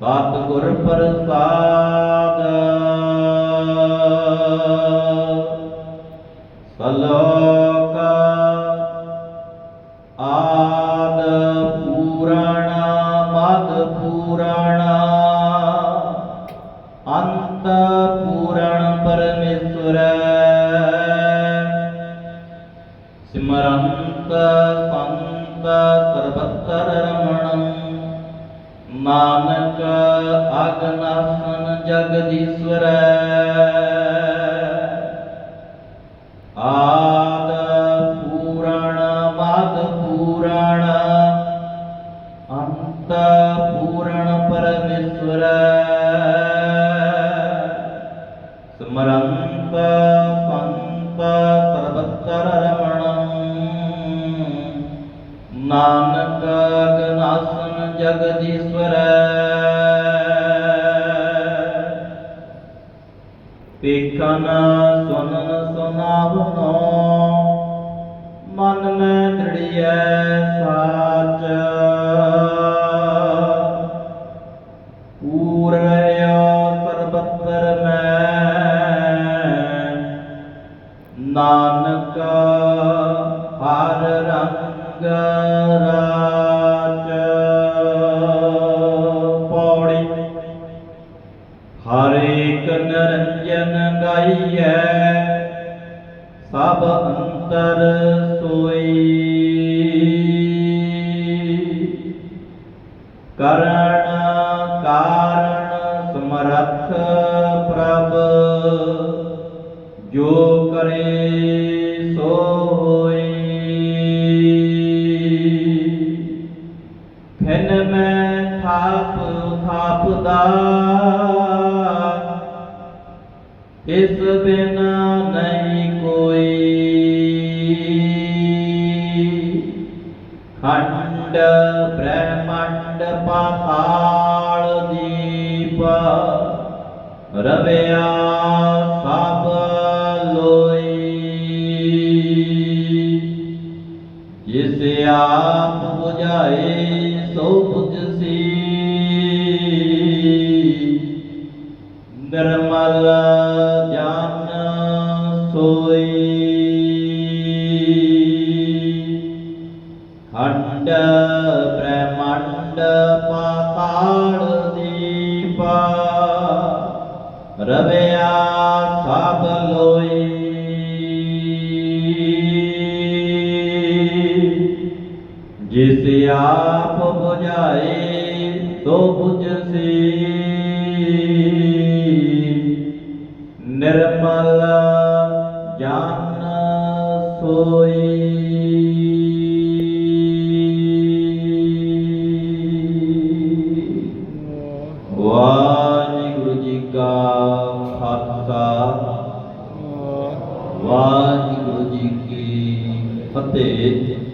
ਸਤਿਗੁਰ ਪ੍ਰਸਾਦ। ਸਲੋਕ ਆਦ ਪੂਰਣ ਮਦ ਪੂਰਣ ਅੰਤ ਪੂਰਣ ਪਰਮੇਸ਼ਵਰ। ਸਿਮਰੰਤ ਸੰਤ ਸਰਬਤਰ ਨਾਨਕ ਅਗਨਾਸਨ ਜਗਦੀਸ਼ਵਰ ਆਦ ਪੂਰਣ ਮਦ ਪੂਰਣ ਪਰਮੇਸ਼ਵਰ। ਸਮਰੰਤ ਸੰਤ ਸਰਬਤਰ ਨਾਨਕ ਗਨਾਸਨ ਜਗਦੀਸ਼ਵਰ ਪੇਖਨ ਸੁਨਨ ਸੁਨਾਵਨੋ ਮਨ ਮੈਂ ਦ੍ਰਿੜੀਐ ਸਾਚ। ਪੂਰ ਰਹਿਓ ਸਰਬਤਰ ਮੈਂ ਨਾਨਕ ਹਰੇ ਨਰੰਜਨ ਗਾਈਐ ਸਭ ਅੰਤਰ ਸੋਈ। ਕਰ ਇਸ ਬਿਨ ਨਹੀਂ ਕੋਈ। ਖੰਡ ਬ੍ਰਹਮੰਡ ਪਾਤਾਲ ਦੀਪ ਰਵਿਆ ਸਭ ਲੋਈ। ਜਿਸ ਆਪ 부ਝਾਏ ਸੋ ਸੀ। ਨਿਰਮਲ ਜਾਨ ਸੋਈ। ਖੰਡ ਬ੍ਰਹਮੰਡ ਪਾਤਾਲ ਦੀਪਾ। ਰਵਿਆ ਸਭ ਲੋਈ। ਜਿਸ ਆਪ 부ਝਾਏ ਸੋ। 부 ਝਸੀ ਨਿਰਮਲ ਸੋਈ। ਵਾਹਿਗੁਰੂ ਜੀ ਕਾ ਖਾਲਸਾ। ਵਾਹਿਗੁਰੂ ਜੀ ਕੀ ਫਤਿਹ।